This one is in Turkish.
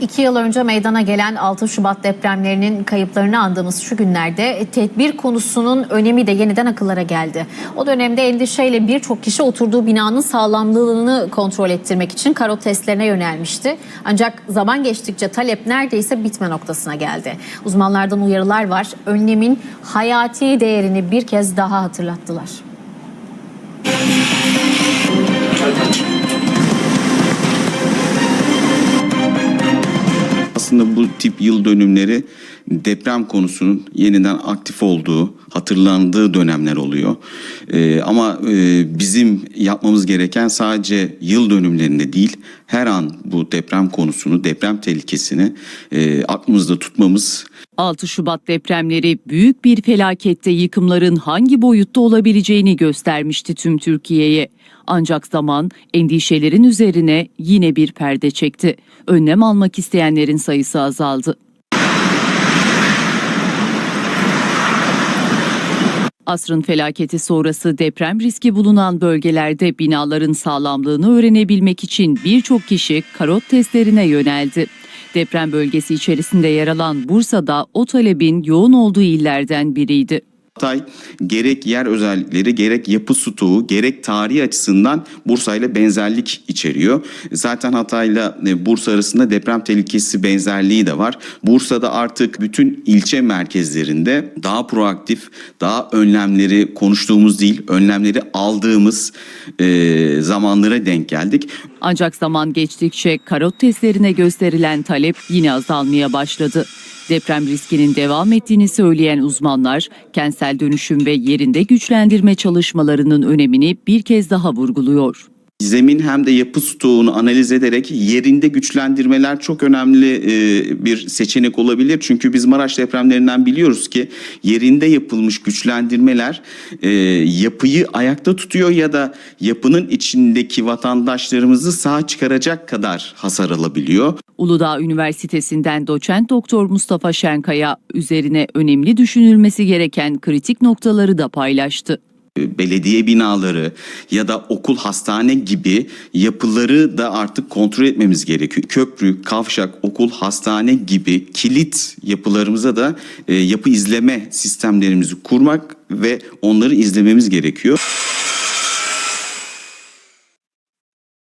İki yıl önce meydana gelen 6 Şubat depremlerinin kayıplarını andığımız şu günlerde tedbir konusunun önemi de yeniden akıllara geldi. O dönemde endişeyle birçok kişi oturduğu binanın sağlamlığını kontrol ettirmek için karot testlerine yönelmişti. Ancak zaman geçtikçe talep neredeyse bitme noktasına geldi. Uzmanlardan uyarılar var. Önlemin hayati değerini bir kez daha hatırlattılar. Aslında bu tip yıl dönümleri deprem konusunun yeniden aktif olduğu, hatırlandığı dönemler oluyor. Ee, ama e, bizim yapmamız gereken sadece yıl dönümlerinde değil, her an bu deprem konusunu, deprem tehlikesini e, aklımızda tutmamız 6 Şubat depremleri büyük bir felakette yıkımların hangi boyutta olabileceğini göstermişti tüm Türkiye'ye. Ancak zaman endişelerin üzerine yine bir perde çekti. Önlem almak isteyenlerin sayısı azaldı. Asrın felaketi sonrası deprem riski bulunan bölgelerde binaların sağlamlığını öğrenebilmek için birçok kişi karot testlerine yöneldi. Deprem bölgesi içerisinde yer alan Bursa'da o talebin yoğun olduğu illerden biriydi. Hatay gerek yer özellikleri, gerek yapı stoğu, gerek tarihi açısından Bursa ile benzerlik içeriyor. Zaten Hatay'la e, Bursa arasında deprem tehlikesi benzerliği de var. Bursa'da artık bütün ilçe merkezlerinde daha proaktif, daha önlemleri konuştuğumuz değil, önlemleri aldığımız e, zamanlara denk geldik. Ancak zaman geçtikçe karot testlerine gösterilen talep yine azalmaya başladı. Deprem riskinin devam ettiğini söyleyen uzmanlar, kentsel dönüşüm ve yerinde güçlendirme çalışmalarının önemini bir kez daha vurguluyor. Zemin hem de yapı stoğunu analiz ederek yerinde güçlendirmeler çok önemli e, bir seçenek olabilir. Çünkü biz Maraş depremlerinden biliyoruz ki yerinde yapılmış güçlendirmeler e, yapıyı ayakta tutuyor ya da yapının içindeki vatandaşlarımızı sağ çıkaracak kadar hasar alabiliyor. Uludağ Üniversitesi'nden doçent doktor Mustafa Şenkaya üzerine önemli düşünülmesi gereken kritik noktaları da paylaştı. belediye binaları ya da okul hastane gibi yapıları da artık kontrol etmemiz gerekiyor. Köprü, kavşak, okul, hastane gibi kilit yapılarımıza da e, yapı izleme sistemlerimizi kurmak ve onları izlememiz gerekiyor.